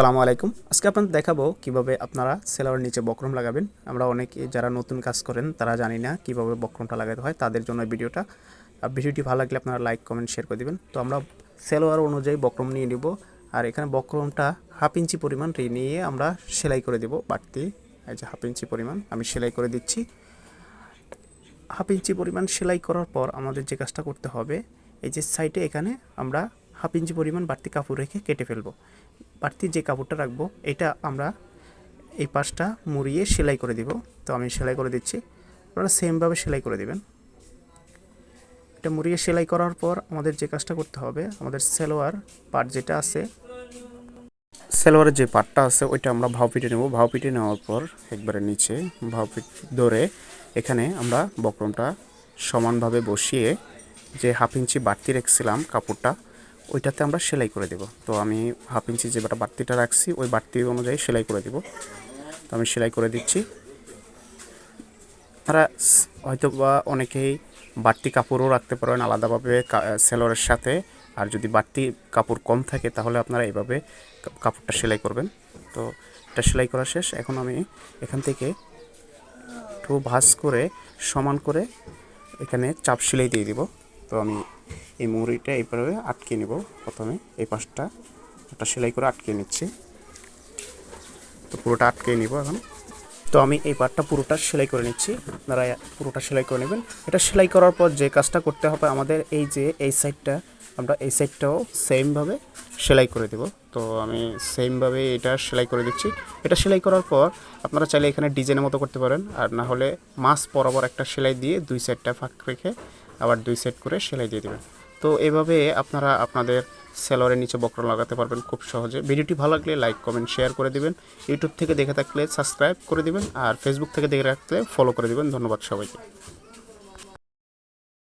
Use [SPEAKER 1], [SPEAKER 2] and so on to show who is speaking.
[SPEAKER 1] আসসালামু আলাইকুম। আজকে আপনাদের দেখাবো কীভাবে আপনারা সেলারের নিচে বক্রম লাগাবেন। আমরা অনেকে যারা নতুন কাজ করেন, তারা জানি না কীভাবে বক্রমটা লাগাতে হয়, তাদের জন্য ভিডিওটা। আর ভিডিওটি ভালো লাগলে আপনারা লাইক, কমেন্ট, শেয়ার করে দিবেন। তো আমরা সেলোয়ার অনুযায়ী বক্রম নিয়ে নিব। আর এখানে বক্রমটা হাফ ইঞ্চি পরিমাণ নিয়ে আমরা সেলাই করে দেব বাড়তি। এই যে হাফ ইঞ্চি পরিমাণ আমি সেলাই করে দিচ্ছি। হাফ ইঞ্চি পরিমাণ সেলাই করার পর আমাদের যে কাজটা করতে হবে, এই যে সাইডে এখানে আমরা হাফ ইঞ্চি পরিমাণ বাড়তি কাপড় রেখে কেটে ফেলব। বাড়তি যে কাপড়টা রাখব, এটা আমরা এই পাশটা মুড়িয়ে সেলাই করে দিব। তো আমি সেলাই করে দিচ্ছি। আপনারা সেমভাবে সেলাই করে দিবেন। এটা মুড়িয়ে সেলাই করার পর আমাদের যে কাজটা করতে হবে, আমাদের সেলোয়ার পার্ট যেটা আছে, সেলোয়ারের যে পার্টটা আছে, ওইটা আমরা ভাও পিটে নেব। ভাও পিটে নেওয়ার পর একবারে নিচে ভাও পিট ধরে এখানে আমরা বক্রমটা সমানভাবে বসিয়ে যে হাফ ইঞ্চি বাড়তি রেখেছিলাম কাপড়টা ওইটাতে আমরা সেলাই করে দেব। তো আমি হাফ ইঞ্চি যে বাড়তিটা রাখছি, ওই বাড়তি অনুযায়ী সেলাই করে দেব। তো আমি সেলাই করে দিচ্ছি। তারা হয়তো বা অনেকেই বাড়তি কাপড়ও রাখতে পারেন আলাদাভাবে সেলোয়ারের সাথে। আর যদি বাড়তি কাপড় কম থাকে, তাহলে আপনারা এইভাবে কাপড়টা সেলাই করবেন। তো এটা সেলাই করা শেষ। এখন আমি এখান থেকে একটু ভাঁজ করে, সমান করে এখানে চাপ সেলাই দিয়ে দিব। তো আমি এই মুড়িটা এইভাবে আটকে নিব প্রথমে, এই পাশটা। একটা সেলাই করে আটকে নিচ্ছি। তো পুরোটা আটকে নিব এখন। তো আমি এই পার্টটা পুরোটা সেলাই করে নিচ্ছি। আপনারা পুরোটা সেলাই করে নেবেন। এটা সেলাই করার পর যে কাজটা করতে হবে আমাদের এই যে এই সাইডটা, আমরা এই সাইডটাও সেমভাবে সেলাই করে দেব। তো আমি সেমভাবে এটা সেলাই করে দিচ্ছি। এটা সেলাই করার পর আপনারা চাইলে এখানে ডিজাইনের মতো করতে পারেন। আর না হলে মাছ বরাবর একটা সেলাই দিয়ে দুই সাইডটা ফাঁক রেখে আবার দুই সাইড করে সেলাই দিয়ে দেবেন। তো এভাবে আপনারা আপনাদের সেলোয়ারের নিচে বক্র লাগাতে পারবেন খুব সহজে। ভিডিওটি ভালো লাগলে লাইক, কমেন্ট, শেয়ার করে দিবেন। ইউটিউব থেকে দেখে থাকলে সাবস্ক্রাইব করে দিবেন আর ফেসবুক থেকে দেখে রাখলে ফলো করে দিবেন। ধন্যবাদ সবাইকে।